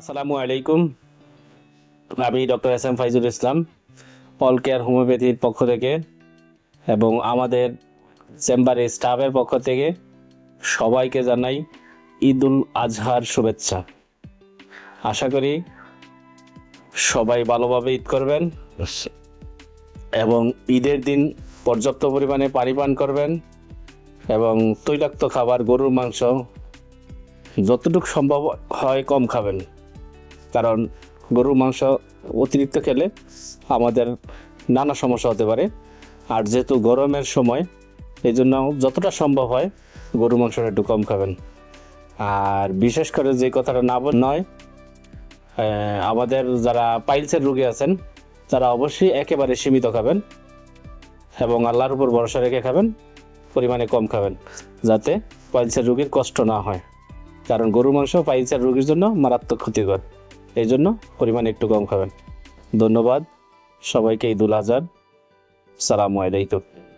আসসালামু আলাইকুম। আমি doctor S M Faizul Islam all care হোমিওপ্যাথির পক্ষ থেকে এবং আমাদের চেম্বারের স্টাফের পক্ষ থেকে সবাইকে জানাই ঈদ উল আজহার শুভেচ্ছা। আশা করি সবাই ভালোভাবে ঈদ করবেন এবং ঈদের দিন পর্যাপ্ত পরিমাণে পানি পান করবেন এবং তৈলাক্ত খাবার, গরুর মাংস যতটুকু সম্ভব হয় কম খাবেন। কারণ গরুর মাংস অতিরিক্ত খেলে আমাদের নানা সমস্যা হতে পারে। আর যেহেতু গরমের সময় এই জন্য যতটা সম্ভব হয় গরু মাংসটা একটু কম খাবেন। আর বিশেষ করে যে কথাটা না নয় আমাদের যারা পাইলসের রোগী আছেন, তারা অবশ্যই একেবারে সীমিত খাবেন এবং আল্লাহর উপর ভরসা রেখে খাবেন, পরিমাণে কম খাবেন, যাতে পাইলসের রোগীর কষ্ট না হয়। কারণ গরু মাংস পাইলসের রোগীর জন্য মারাত্মক ক্ষতিকর। এই জন্য পরিমাণ একটু কম খাবেন। ধন্যবাদ। সবাইকে ঈদুল আজহার। সালামু আলাইকুম।